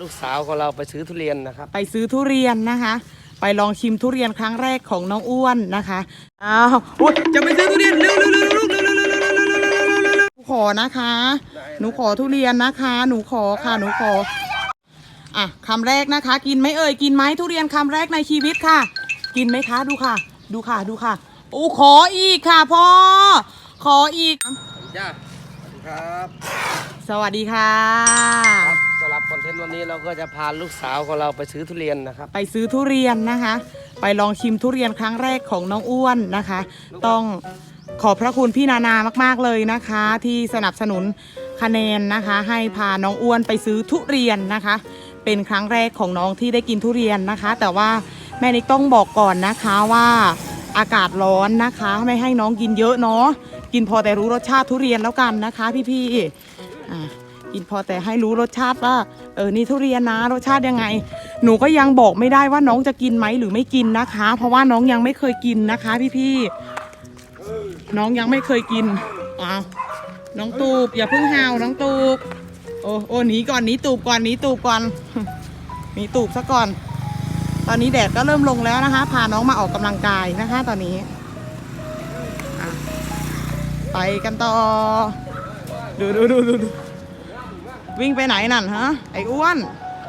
ลูกสาวของเราไปซื้อทุเรียนนะครับ ไปซื้อทุเรียนนะคะ ไปลองชิมทุเรียนครั้งแรกของน้องอ้วนนะคะอ้าวโอ๊ยจะไปซื้อทุเรียนเร็วเร็วเร็วเร็วเร็วเร็วเร็วเร็วเร็วเร็วเร็วเร็วเร็วหนูขอนะคะ หนูขอทุเรียนนะคะ หนูขอค่ะหนูขออะคำแรกนะคะ กินไหมเอ่ยกินไหมทุเรียนคำแรกในชีวิตค่ะ กินไหมคะดูค่ะ ดูค่ะดูค่ะโอ้ขออีกค่ะพ่อขออีกจ้าสวัสดีครับ สวัสดีค่ะ สำหรับคอนเทนต์วันนี้เราก็จะพาลูกสาวของเราไปซื้อทุเรียนนะครับ ไปซื้อทุเรียนนะคะ ไปลองชิมทุเรียนครั้งแรกของน้องอ้วนนะคะ ต้องขอบพระคุณพี่นานามาก ๆเลยนะคะ ที่สนับสนุนคะแนนนะคะ ให้พาน้องอ้วนไปซื้อทุเรียนนะคะ เป็นครั้งแรกของน้องที่ได้กินทุเรียนนะคะ แต่ว่าแม่นิกต้องบอกก่อนนะคะว่าอากาศร้อนนะคะ ไม่ให้น้องกินเยอะเนาะกินพอแต่รู้รสชาติทุเรียนแล้วกันนะคะ พี่ๆอ่า กินพอแต่ให้รู้รสชาติว่าเออนี่ทุเรียนนะรสชาติยังไง หนูก็ยังบอกไม่ได้ว่าน้องจะกินไหมหรือไม่กินนะคะ เพราะว่าน้องยังไม่เคยกินนะคะพี่ๆน้องยังไม่เคยกินอ้าวน้องตูบอย่าเพิ่งห่าวน้องตูบโอ้โอ้หนีก่อนหนีตูบก่อนหนีตูบก่อนหนีตูบซะก่อน ตอนนี้แดดก็เริ่มลงแล้วนะคะ พาน้องมาออกกำลังกายนะคะ ตอนนี้ไปกันต่อดูดูดูดู วิ่งไปไหนนั่นฮะ ไอ้อ้วน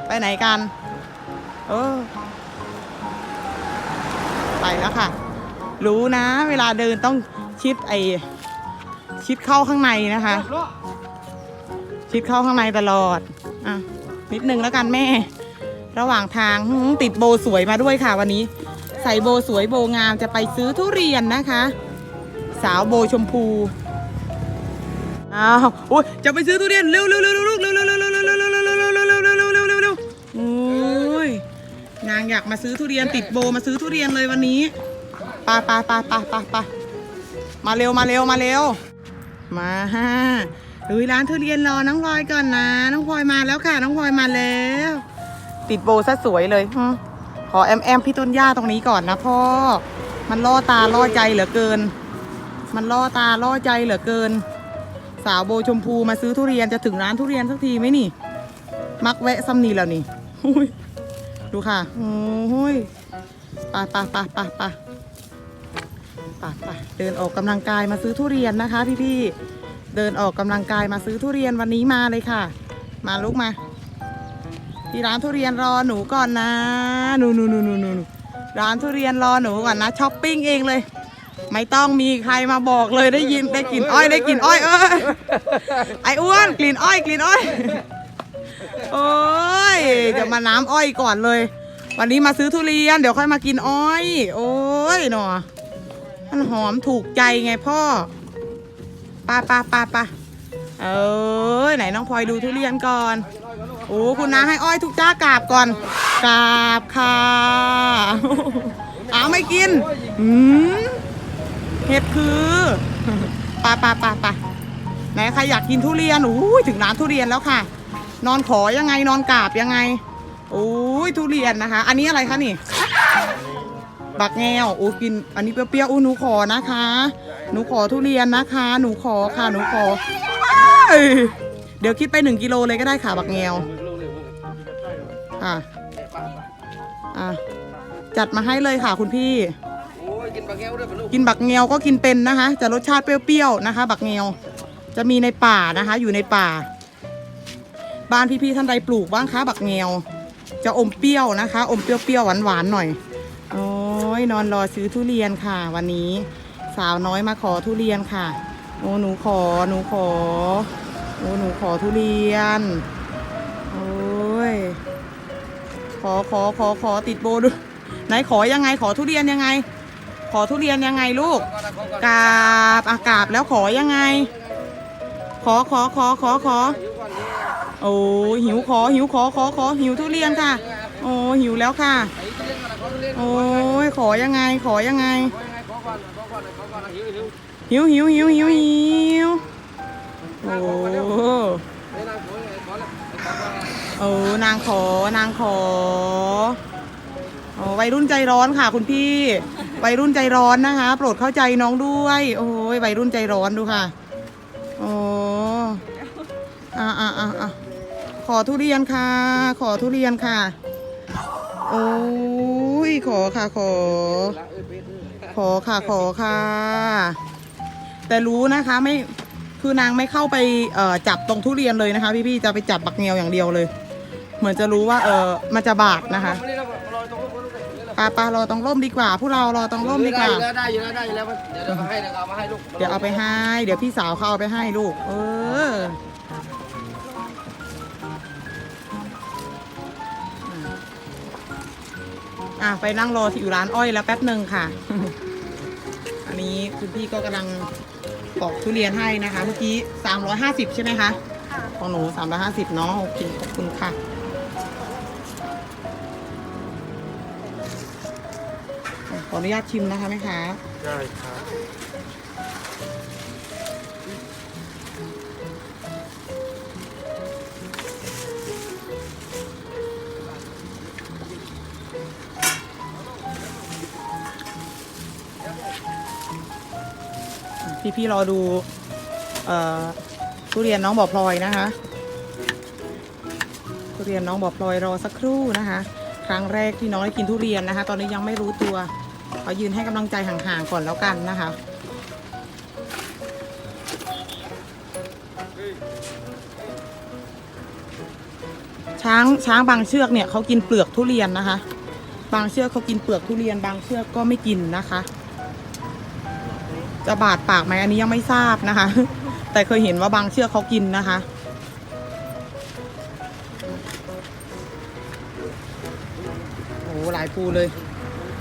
ไปไหนกัน เออ ไปแล้วค่ะ รู้นะ เวลาเดินต้องชิดไอชิดเข้าข้างในนะคะ ชิดเข้าข้างในตลอด อะ นิดนึงแล้วกันแม่ ระหว่างทางติดโบสวยมาด้วยค่ะวันนี้ ใส่โบสวยโบงามจะไปซื้อทุเรียนนะคะ สาวโบชมพูอ้าวโอ้ยจะไปซื้อทุเรียนเร็วเร็วเร็วเร็ว นางอยากมาซื้อทุเรียนติดโบมาซื้อทุเรียนเลยวันนี้ไปไปไปไปไปไปมาเร็วมาเร็วมาเร็ว มาฮะดูร้านทุเรียนรอน้องพลอยก่อนนะ น้องพลอยมาแล้วค่ะ น้องพลอยมาแล้ว ติดโบซะสวยเลยหึขอแอมแอมพี่ต้นหญ้าตรงนี้ก่อนนะพ่อ มันล่อตาล่อใจเหลือเกิน มันล่อตาล่อใจเหลือเกิน สาวโบชมพูมาซื้อทุเรียนจะถึงร้านทุเรียนสักทีไหมนี่ มักแวะซ้ำนีแล้วนี่หุ้ย ดูค่ะ โอ้ยปไปไปไปไปไปไปเดินออกกำลังกายมาซื้อทุเรียนนะคะ พี่พี่ๆเดินออกกำลังกายมาซื้อทุเรียนวันนี้มาเลยค่ะ มาลุกมา ที่ร้านทุเรียนรอหนูก่อนนะหนูหนูหนูหนูหนูร้านทุเรียนรอหนูก่อนนะช้อปปิ้งเองเลย ไม่ต้องมีใครมาบอกเลยได้ยินได้กลิ่นอ้อยได้กลิ่นอ้อยเอ้ยไอ้อ้วนกลิ่นอ้อยกลิ่นอ้อย โอ้ยจะมาน้ำอ้อยก่อนเลย วันนี้มาซื้อทุเรียน เดี๋ยวค่อยมากินอ้อย โอ้ยหนอมันหอมถูกใจไงพ่อปาปาปาปาเอ้ยไหนน้องพลอยดูทุเรียนก่อนโอ้คุณน้าให้อ้อยทุกจ้ากราบก่อนกราบค่ะอ้าไม่กินอืมเห็ดคือปะปะปะปะไหนใครอยากกินทุเรียนอู้ยถึงร้านทุเรียนแล้วค่ะ นอนขอยังไงนอนกราบยังไงโอ้ยทุเรียนนะคะ อันนี้อะไรคะนี่ บักแงวโอ้กิน อันนี้เปรี้ยวๆอู้หนูขอนะคะ หนูขอทุเรียนนะคะ หนูขอค่ะหนูขอเอ้ยเดี๋ยวคิดไปหนึ่งกิโลเลยก็ได้ค่ะบักแงวอะอะจัดมาให้เลยค่ะคุณพี่โอ้ยกินปลาแก้วด้วยปะลูกกินบักเงียวก็กินเป็นนะคะ จะรสชาติเปรี้ยวๆนะคะ บักเงียว จะมีในป่านะคะ อยู่ในป่า บ้านพี่ๆท่านใดปลูกบ้างคะบักเงียวจะอมเปรี้ยวนะคะ อมเปรี้ยวๆหวานๆหน่อย โอ้ยนอนรอซื้อทุเรียนค่ะ วันนี้สาวน้อยมาขอทุเรียนค่ะ โอ้หนูขอหนูขอโอ้หนูขอทุเรียน โอ้ยขอขอขอขอติดโบดูไหนขอยังไงขอทุเรียนยังไง ขอทุเรียนยังไงลูกกราบอากาบแล้วขอยังไง ขอขอขอขอขอ โอ้หิวขอหิวขอขอขอหิวทุเรียนค่ะ โอ้หิวแล้วค่ะ โอ้ยขอยังไงขอยังไง หิวหิวหิวหิวหิวโอ้โอ้นางขอนางขอโอ้วัยรุ่นใจร้อนค่ะ คุณพี่วัยรุ่นใจร้อนนะคะ โปรดเข้าใจน้องด้วย โอ้ยวัยรุ่นใจร้อนดูค่ะ โอ้อ่าอ่าอ่า ขอทุเรียนค่ะ ขอทุเรียนค่ะ โอ้ยขอค่ะขอ ขอค่ะขอค่ะ แต่รู้นะคะไม่คือนางไม่เข้าไปเอ่อจับตรงทุเรียนเลยนะคะ พี่ๆจะไปจับบักเงียวอย่างเดียวเลย เหมือนจะรู้ว่าเออมันจะบาดนะคะไม่ได้เรารอตรงนู้นเลยปลาปลารอตรงร่มดีกว่าพวกเรารอตรงร่มดีกว่า ได้อยู่แล้วได้อยู่แล้วได้อยู่แล้วเดี๋ยวเดี๋ยวเอาให้เดี๋ยวเอามาให้ลูก เดี๋ยวเอาไปให้ เดี๋ยวพี่สาวเขาเอาไปให้ลูก เออ อะไปนั่งรอที่อยู่ร้านอ้อยแล้วแป๊บหนึ่งค่ะ อันนี้คุณพี่ก็กำลังปอกทุเรียนให้นะคะ เมื่อกี้ 350 ใช่ไหมคะ ของหนู 350 เนาะโอเคขอบคุณค่ะ ขออนุญาตชิมนะคะแม่ค้าได้ครับ พี่พี่ๆรอดูอทุเรียนน้องบ่อพลอยนะคะทุเรียนน้องบ่อพลอยรอสักครู่นะคะ ครั้งแรกที่น้องได้กินทุเรียนนะคะ ตอนนี้ยังไม่รู้ตัวขอยืนให้กำลังใจห่างๆก่อนแล้วกันนะคะช้างช้างบางเชือกเนี่ยเขากินเปลือกทุเรียนนะคะ บางเชือกเขากินเปลือกทุเรียน บางเชือกก็ไม่กินนะคะ จะบาดปากไหมอันนี้ยังไม่ทราบนะคะ แต่เคยเห็นว่าบางเชือกเขากินนะคะ โอ้หลายภูเลย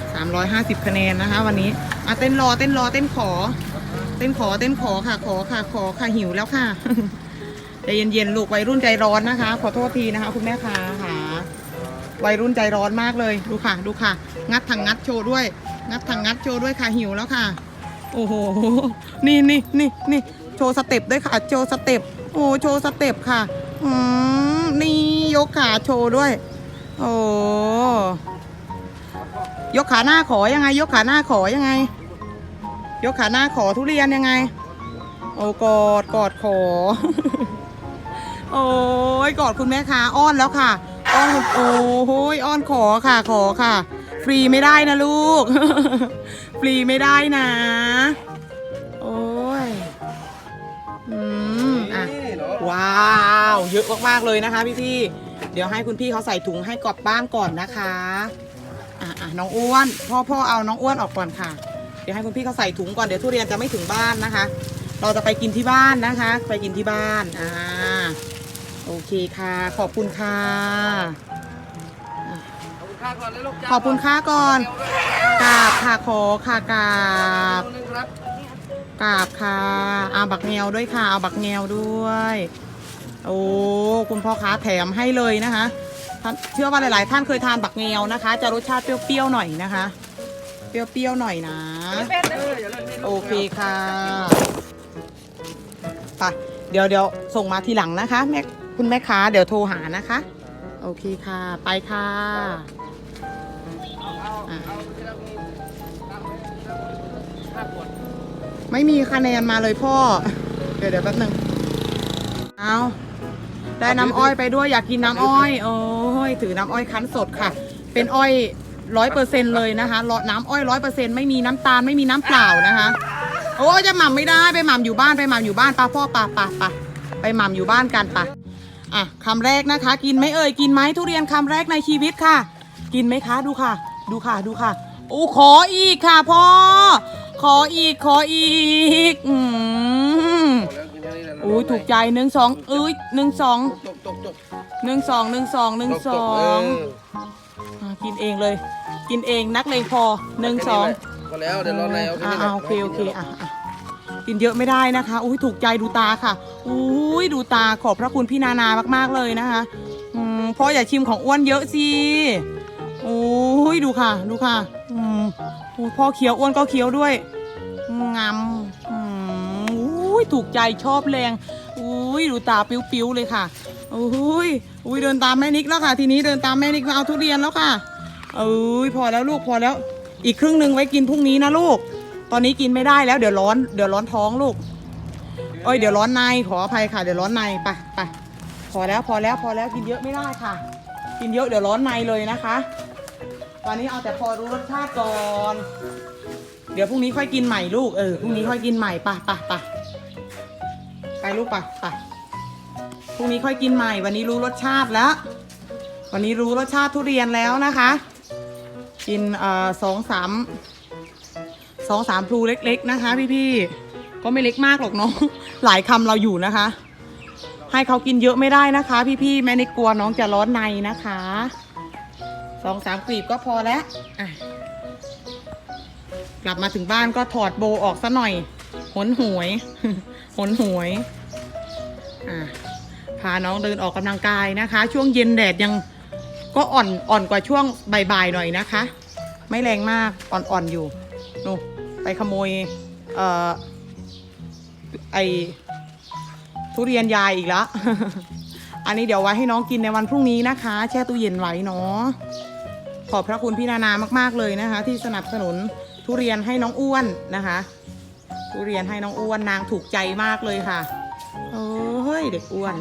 350คะแนนนะคะ วันนี้อะเต้นรอเต้นรอเต้นขอ เต้นขอเต้นขอค่ะ ขอค่ะ ขอค่ะหิวแล้วค่ะใจเย็นๆลูกวัยรุ่นใจร้อนนะคะ ขอโทษทีนะคะคุณแม่ค้าค่ะวัยรุ่นใจร้อนมากเลยดูค่ะ ดูค่ะ งัดทางงัดโชว์ด้วย งัดทางงัดโชว์ด้วยค่ะหิวแล้วค่ะ โอ้โห นี่นี่นี่นี่โชว์สเต็ปด้วยค่ะ โชว์สเต็ป โอ้โชว์สเต็ปค่ะ อืม นี่ยกขาโชว์ด้วย โอ้ยกขาหน้าขอยังไง ยกขาหน้าขอยังไง ยกขาหน้าขอทุเรียนยังไง โอ้กอดกอดขอ โอ้ยกอดคุณแม่ค้าอ้อนแล้วค่ะ อ้อนโอ้โหยอ้อนขอค่ะขอค่ะ ฟรีไม่ได้นะลูก ฟรีไม่ได้นะ โอ้ย อืม อะ นี่เนาะว้าว เยอะมากๆเลยนะคะพี่พี่ๆเดี๋ยวให้คุณพี่เขาใส่ถุงให้กลับบ้านก่อนนะคะ อะอะน้องอ้วน พ่อพ่อเอาน้องอ้วนออกก่อนค่ะ เดี๋ยวให้คุณพี่เขาใส่ถุงก่อนเดี๋ยวทุเรียนจะไม่ถึงบ้านนะคะ เราจะไปกินที่บ้านนะคะ ไปกินที่บ้าน อ่า โอเคค่ะ ขอบคุณค่ะ ขอบคุณค่าก่อนเลยลูกจ้าขอบคุณค่าก่อน กราบค่ะขอค่ะกราบกราบค่ะเอาบักแงวด้วยค่ะเอาบักแงวด้วย โอ้คุณพ่อค้าแถมให้เลยนะคะเชื่อว่าหลาย ๆ ท่านเคยทานบักแงวนะคะ จะรสชาติเปรี้ยวๆหน่อยนะคะ เปรี้ยวๆหน่อยนะโอเคค่ะไปเดี๋ยวเดี๋ยวส่งมาทีหลังนะคะแม่คุณแม่ค้าเดี๋ยวโทรหานะคะ โอเคค่ะ ไปค่ะ มีห้าขวไม่มีคะแนนมาเลยพ่อ เดี๋ยวเดี๋ยวแป๊บหนึงเอาได้น้ำอ้อยไปด้วยอยากกินน้ำอ้อย โอ้ยถือน้ำอ้อยคั้นสดค่ะ เป็นอ้อยร้อยเปอร์เซ็นเลยนะคะรอน้ำอ้อยร้อยเปอร์เซ็นไม่มีน้ำตาลไม่มีน้ำเปล่านะคะ โอ้จะหม่ำไม่ได้ไปหม่ำอยู่บ้านไปหม่ำอยู่บ้านปาพ่อปาปาปาไปหม่ำอยู่บ้านกันปะอะคำแรกนะคะ กินไหมเอ่ยกินไหมทุเรียนคำแรกในชีวิตค่ะ กินไหมคะดูค่ะ ดูค่ะดูค่ะโอ้ขออีกค่ะพ่อ ขออีกขออีกอืมเอาแล้วกินแค่นี้แหละอุ้ยถูกใจหนึ่งสองเอ้ยหนึ่งสองจบจบจบหนึ่งสองหนึ่งสองหนึ่งสองเอะกินเองเลย กินเองนักเลงพอหนึ่งสองก็แล้วเดี๋ยวรอในเอาแค่อ่านี้แหละโอเคโอเคอะอะกินเยอะไม่ได้นะคะอุ้ยถูกใจดูตาค่ะอุ้ยดูตาขอบพระคุณพี่นานามากๆเลยนะคะอืมพ่ออย่าชิมของอ้วนเยอะสิ โอ้ยดูค่ะ ดูค่ะ อืมโอ้ยพ่อเคี้ยวอ้วนก็เคี้ยวด้วยงามอืมอุ้ยถูกใจชอบแรงอุ้ยดูตาปิ้วๆเลยค่ะอุ้ยอุ้ยเดินตามแม่นิกแล้วค่ะ ทีนี้เดินตามแม่นิกมาเอาทุเรียนแล้วค่ะเอ้ยพอแล้วลูกพอแล้ว อีกครึ่งหนึ่งไว้กินพรุ่งนี้นะลูก ตอนนี้กินไม่ได้แล้วเดี๋ยวร้อนเดี๋ยวร้อนท้องลูกเอ้ยเดี๋ยวร้อนในขออภัยค่ะ เดี๋ยวร้อนในไปไปพอแล้วพอแล้วพอแล้วกินเยอะไม่ได้ค่ะ กินเยอะเดี๋ยวร้อนในเลยนะคะ ตอนนี้เอาแต่พอรู้รสชาติก่อน เดี๋ยวพรุ่งนี้ค่อยกินใหม่ลูก เออ พรุ่งนี้ค่อยกินใหม่ปะปะปะไปลูกปะปะพรุ่งนี้ค่อยกินใหม่ วันนี้รู้รสชาติแล้ว วันนี้รู้รสชาติทุเรียนแล้วนะคะ กินเอ่อสองสามสองสามพลูเล็ก ๆ นะคะ พี่ๆ ก็ไม่เล็กมากหรอกเนาะ หลายคำเราอยู่นะคะ ให้เขากินเยอะไม่ได้นะคะ พี่ๆ แม่นิดกลัวน้องจะร้อนในนะคะ สองสามกลีบก็พอแล้วอะกลับมาถึงบ้านก็ถอดโบออกซะหน่อย หนหวย หนหวยอะพาน้องเดินออกกำลังกายนะคะ ช่วงเย็นแดดยังก็อ่อนอ่อนกว่าช่วงบ่ายๆหน่อยนะคะ ไม่แรงมากอ่อนๆอยู่นูไปขโมยเอ่อไอทุเรียนยายอีกแล้ว อันนี้เดี๋ยวไว้ให้น้องกินในวันพรุ่งนี้นะคะ แช่ตู้เย็นไว้เนาะ ขอบพระคุณพี่นานามาก ๆเลยนะคะ ที่สนับสนุนทุเรียนให้น้องอ้วนนะคะ ทุเรียนให้น้องอ้วนนางถูกใจมากเลยค่ะเอ้ยเด็กอ้วน